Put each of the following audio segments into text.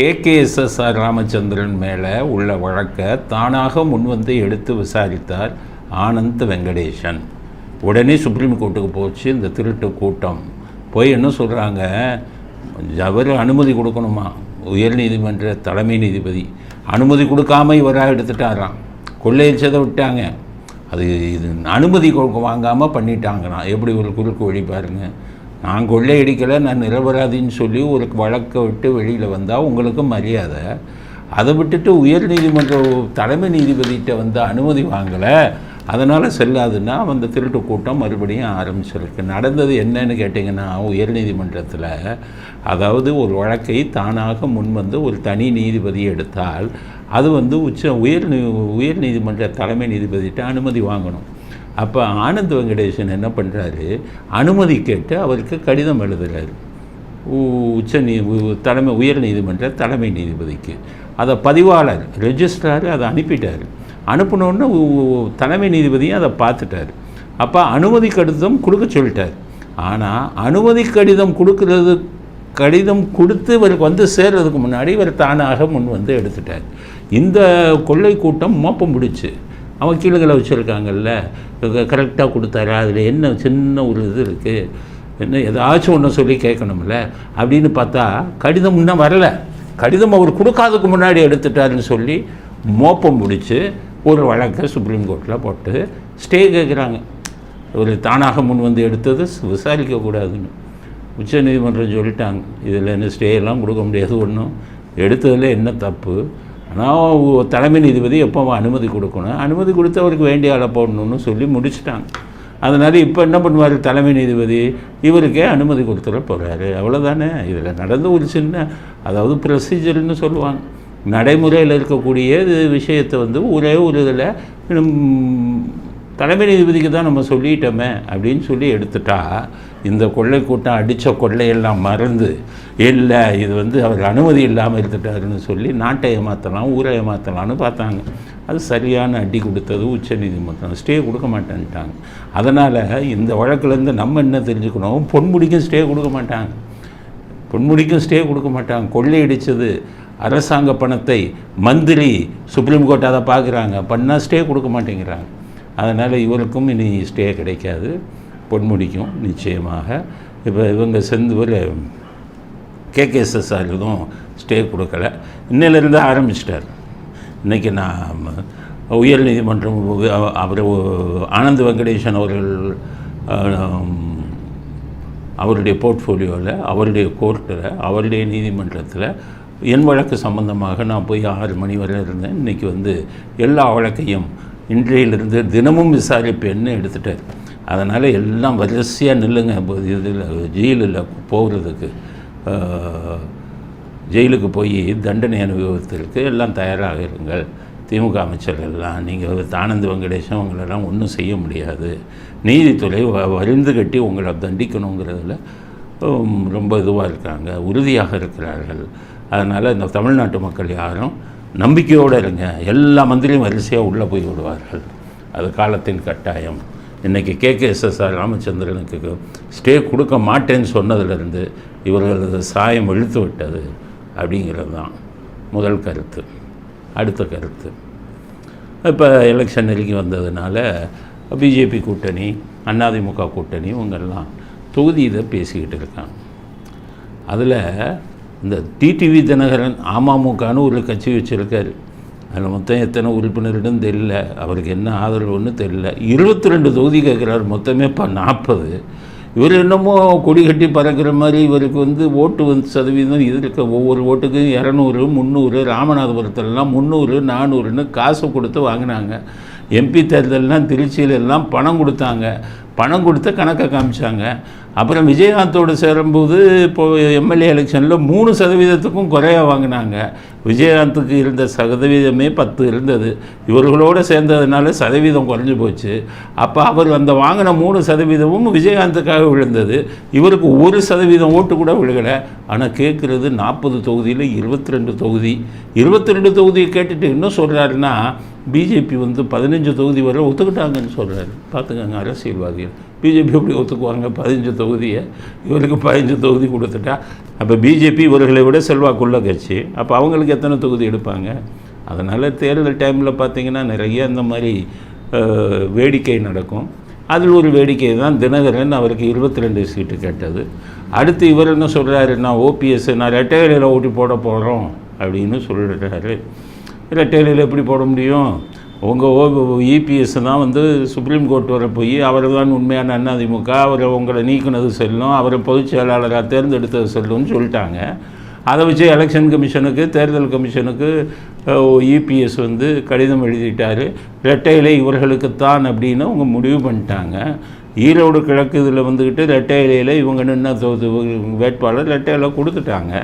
K. கேஎஸ்எஸ்ஆர் Ramachandran மேலே உள்ள வழக்கை தானாக முன்வந்து எடுத்து விசாரித்தார் ஆனந்த் வெங்கடேசன். உடனே சுப்ரீம் கோர்ட்டுக்கு போச்சு இந்த திருட்டு கூட்டம். போய் என்ன சொல்கிறாங்க அவர் அனுமதி கொடுக்கணுமா? உயர் நீதிமன்ற தலைமை நீதிபதி அனுமதி கொடுக்காம இவராக எடுத்துட்டாராம். கொள்ளையடிச்சதை விட்டாங்க. அது இது அனுமதி கொடுக்க வாங்காமல் பண்ணிட்டாங்கண்ணா எப்படி ஒரு குறுக்கு வழி பாருங்கள் நான் கொள்ளையடிக்கலை நான் நிரபராதின்னு சொல்லி ஒரு வழக்கை விட்டு வெளியில் வந்தால் உங்களுக்கு மரியாதை. அதை விட்டுட்டு உயர் நீதிமன்ற தலைமை நீதிபதிகிட்ட வந்து அனுமதி வாங்கலை. அதனால் செல்லாதுன்னா அந்த திருட்டு கூட்டம் மறுபடியும் ஆரம்பிச்சிருக்கு. நடந்தது என்னன்னு கேட்டிங்கன்னா உயர் நீதிமன்றத்தில் அதாவது ஒரு வழக்கை தானாக முன்வந்து ஒரு தனி நீதிபதி எடுத்தால் அது வந்து உச்ச உயர் நீ உயர் நீதிமன்ற தலைமை நீதிபதிகிட்ட அனுமதி வாங்கணும். அப்போ ஆனந்த் வெங்கடேசன் என்ன பண்ணுறாரு அனுமதி கேட்டு அவருக்கு கடிதம் எழுதுகிறாரு உ- உச்ச நீ தலைமை உயர் நீதிமன்ற தலைமை நீதிபதிக்கு. அதை பதிவாளர் ரெஜிஸ்ட்ரார் அதை அனுப்பிட்டார். அனுப்பினோடனே தலைமை நீதிபதியும் அதை பார்த்துட்டார் அப்போ அனுமதி கடிதம் கொடுக்க சொல்லிட்டார். ஆனால் அனுமதி கடிதம் கொடுக்கறது கடிதம் கொடுத்து இவருக்கு வந்து சேர்றதுக்கு முன்னாடி இவர் தானாக முன் வந்து எடுத்துட்டார். இந்த கொள்ளை கூட்டம் மோப்பம் முடிச்சு அவன் கீழே வச்சுருக்காங்கல்ல. கரெக்டாக கொடுத்தாரா? அதில் என்ன சின்ன ஒரு இது இருக்குது என்ன ஏதாச்சும் ஒன்று சொல்லி கேட்கணும்ல. அப்படின்னு பார்த்தா கடிதம் இன்னும் வரல. கடிதம் அவர் கொடுக்காததுக்கு முன்னாடி எடுத்துட்டாருன்னு சொல்லி மோப்பம் முடித்து ஒரு வழக்கை சுப்ரீம் கோர்ட்டில் போட்டு ஸ்டே கேட்குறாங்க ஒரு தானாக முன் வந்து எடுத்தது விசாரிக்கக்கூடாதுன்னு உச்சநீதிமன்றம் சொல்லிட்டாங்க. இதில் என்ன ஸ்டே கொடுக்க முடியாது ஒன்றும் எடுத்ததில் என்ன தப்பு? ஆனால் தலைமை நீதிபதி எப்போ அனுமதி கொடுக்கணும். அனுமதி கொடுத்து அவருக்கு வேண்டிய ஆளை போடணும்னு சொல்லி முடிச்சிட்டாங்க. அதனால் இப்போ என்ன பண்ணுவார்? தலைமை நீதிபதி இவருக்கே அனுமதி கொடுத்துட போகிறாரு அவ்வளோதானே இதில் நடந்த ஒரு சின்ன அதாவது ப்ரொசீஜர்னு சொல்லுவாங்க. நடைமுறையில் இருக்கக்கூடிய இது விஷயத்தை வந்து ஒரே ஒரு இதில் தலைமை நீதிபதிக்கு தான் நம்ம சொல்லிட்டோமே அப்படின்னு சொல்லி எடுத்துட்டா இந்த கொள்ளை கூட்டம் அடித்த கொள்ளையெல்லாம் மறந்து இல்லை இது வந்து அவர் அனுமதி இல்லாமல் இருந்துட்டாருன்னு சொல்லி நாட்டை ஏமாற்றலாம் ஊரை ஏமாற்றலாம்னு பார்த்தாங்க. அது சரியான அடி கொடுத்தது உச்சநீதிமன்றம் ஸ்டே கொடுக்க மாட்டேன்ட்டாங்க. அதனால் இந்த வழக்குலேருந்து நம்ம என்ன தெரிஞ்சுக்கணும்? பொன்முடிக்கும் ஸ்டே கொடுக்க மாட்டாங்க. பொன்முடிக்கும் ஸ்டே கொடுக்க மாட்டாங்க. கொள்ளையடித்தது அரசாங்க பணத்தை மந்திரி சுப்ரீம் கோர்ட் அதை பார்க்குறாங்க. பண்ணால் ஸ்டே கொடுக்க மாட்டேங்கிறாங்க. அதனால் இவருக்கும் இனி ஸ்டே கிடைக்காது. பொன்முடிக்கும் நிச்சயமாக. இப்போ இவங்க செந்தூர் கேகேஎஸ்எஸ்ஆர் இதுவும் ஸ்டே கொடுக்கல. இன்னிலிருந்து ஆரம்பிச்சிட்டார். இன்றைக்கி நான் உயர் நீதிமன்றம் அவர் ஆனந்த் வெங்கடேசன் அவர்கள் அவருடைய போர்ட்ஃபோலியோவில் அவருடைய கோர்ட்டில் அவருடைய நீதிமன்றத்தில் என் வழக்கு சம்பந்தமாக நான் போய் ஆறு மணி வரை இருந்தேன். இன்றைக்கி வந்து எல்லா வழக்கையும் இன்றையிலிருந்து தினமும் விசாரிப்பேன்னு எடுத்துட்டார். அதனால் எல்லாம் வரிசையாக நில்லுங்க. இதில் ஜெயிலில் போகிறதுக்கு ஜெயிலுக்கு போய் தண்டனை அனுபவத்திற்கு எல்லாம் தயாராக இருங்கள். திமுக அமைச்சர்கள்லாம் நீங்கள் ஆனந்த் வெங்கடேஷன் உங்களெல்லாம் ஒன்றும் செய்ய முடியாது. நீதித்துறை வ- வரிந்து கட்டி உங்களை தண்டிக்கணுங்கிறதுல ரொம்ப இதுவாக இருக்காங்க. உறுதியாக இருக்கிறார்கள். அதனால் இந்த தமிழ்நாட்டு மக்கள் யாரும் நம்பிக்கையோடு இருங்க. எல்லா மந்திரியும் வரிசையாக உள்ளே போய் விடுவார்கள். அது காலத்தின் கட்டாயம். இன்றைக்கி K K S S R ராமச்சந்திரனுக்கு stay கொடுக்க மாட்டேன்னு சொன்னதிலிருந்து இவர்களது சாயம் இழுத்து விட்டது அப்படிங்கிறது தான் முதல் கருத்து. அடுத்த கருத்து. இப்போ எலெக்ஷன் நெருங்கி வந்ததுனால பிஜேபி கூட்டணி அதிமுக கூட்டணி இவங்கெல்லாம் தொகுதி இதை பேசிக்கிட்டு இருக்காங்க. அதில் இந்த டிடிவி தினகரன் அமமுகன்னு ஒரு கட்சி வச்சுருக்காரு. அதில் மொத்தம் எத்தனை உறுப்பினரிடம் தெரியல. அவருக்கு என்ன ஆதரவுன்னு தெரியல. இருபத்தி ரெண்டு தொகுதி கேட்குறாரு. மொத்தமே இப்போ நாற்பது. இவர் என்னமோ கொடி கட்டி பறக்கிற மாதிரி இவருக்கு வந்து ஓட்டு வந்து சதவீதம் இது இருக்க ஒவ்வொரு ஓட்டுக்கும் இரநூறு முந்நூறு ராமநாதபுரத்துலலாம் முந்நூறு நானூறுன்னு காசு கொடுத்து வாங்கினாங்க. எம்பி தேர்தல்லாம் திருச்சியிலெல்லாம் பணம் கொடுத்தாங்க. பணம் கொடுத்து கணக்கை காமிச்சாங்க. அப்புறம் விஜயகாந்தோடு சேரும்போது இப்போது எம்எல்ஏ எலெக்ஷனில் மூணு சதவீதத்துக்கும் குறைய வாங்கினாங்க. விஜயகாந்துக்கு இருந்த சதவீதமே பத்து இருந்தது. இவர்களோடு சேர்ந்ததுனால சதவீதம் குறைஞ்சு போச்சு. அப்போ அவர் அந்த வாங்கின மூணு சதவீதமும் விஜயகாந்துக்காக விழுந்தது. இவருக்கு ஒரு சதவீதம் ஓட்டு கூட விழுகலை. ஆனால் கேட்குறது நாற்பது தொகுதியில் இருபத்தி ரெண்டு தொகுதி. இருபத்தி ரெண்டு தொகுதியை கேட்டுட்டு இன்னும் சொல்கிறாருன்னா பிஜேபி வந்து பதினஞ்சு தொகுதி வரை ஒத்துக்கிட்டாங்கன்னு சொல்கிறாரு பார்த்துக்கங்க அரசியல்வாதிகள். பிஜேபி எப்படி ஒத்துக்குவாங்க? பதினஞ்சு தொகுதியை. இவருக்கு பதினஞ்சு தொகுதி கொடுத்துட்டா அப்போ பிஜேபி இவர்களை விட செல்வாக்குள்ள கட்சி. அப்போ அவங்களுக்கு எத்தனை தொகுதி எடுப்பாங்க? அதனால் தேர்தல் டைமில் பார்த்தீங்கன்னா நிறைய இந்த மாதிரி வேடிக்கை நடக்கும். அதில் ஒரு வேடிக்கை தான் தினகரன் அவருக்கு இருபத்தி ரெண்டு சீட்டு கேட்டது. அடுத்து இவர் என்ன சொல்கிறாரு நான் ஓபிஎஸ் நான் ரெட்டையில ஓட்டி போட போகிறோம் அப்படின்னு இல்லை ரெட்டையிலையில் எப்படி போட முடியும்? உங்கள் ஓ இபிஎஸ் தான் வந்து சுப்ரீம் கோர்ட் வர போய் அவர் தான் உண்மையான அதிமுக அவரை உங்களை நீக்கினது செல்லும் அவரை பொதுச் செயலாளராக தேர்ந்தெடுத்தது செல்லும்னு சொல்லிட்டாங்க. அதை வச்சு எலெக்ஷன் கமிஷனுக்கு தேர்தல் கமிஷனுக்கு இபிஎஸ் வந்து கடிதம் எழுதிட்டார். ரெட்டையிலை இவர்களுக்குத்தான் அப்படின்னு அவங்க முடிவு பண்ணிட்டாங்க. ஈரோடு கிழக்கு இதில் வந்துக்கிட்டு ரெட்டை இலையில் இவங்க நின்று வேட்பாளர் ரெட்டை இலை கொடுத்துட்டாங்க.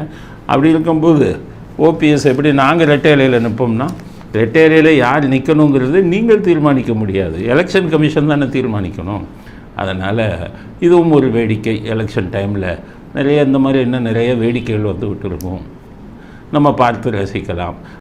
அப்படி இருக்கும்போது ஓபிஎஸ் எப்படி நாங்கள் ரெட்டேலையில் நிற்போம்னா ரெட்டேலையில் யார் நிற்கணுங்கிறது நீங்கள் தீர்மானிக்க முடியாது. எலெக்ஷன் கமிஷன் தானே தீர்மானிக்கணும். அதனால் இதுவும் ஒரு வேடிக்கை. எலெக்ஷன் டைமில் நிறைய இந்த மாதிரி இன்னும் நிறைய வேடிக்கைகள் வந்து விட்டுருக்கும். நம்ம பார்த்து ரசிக்கலாம்.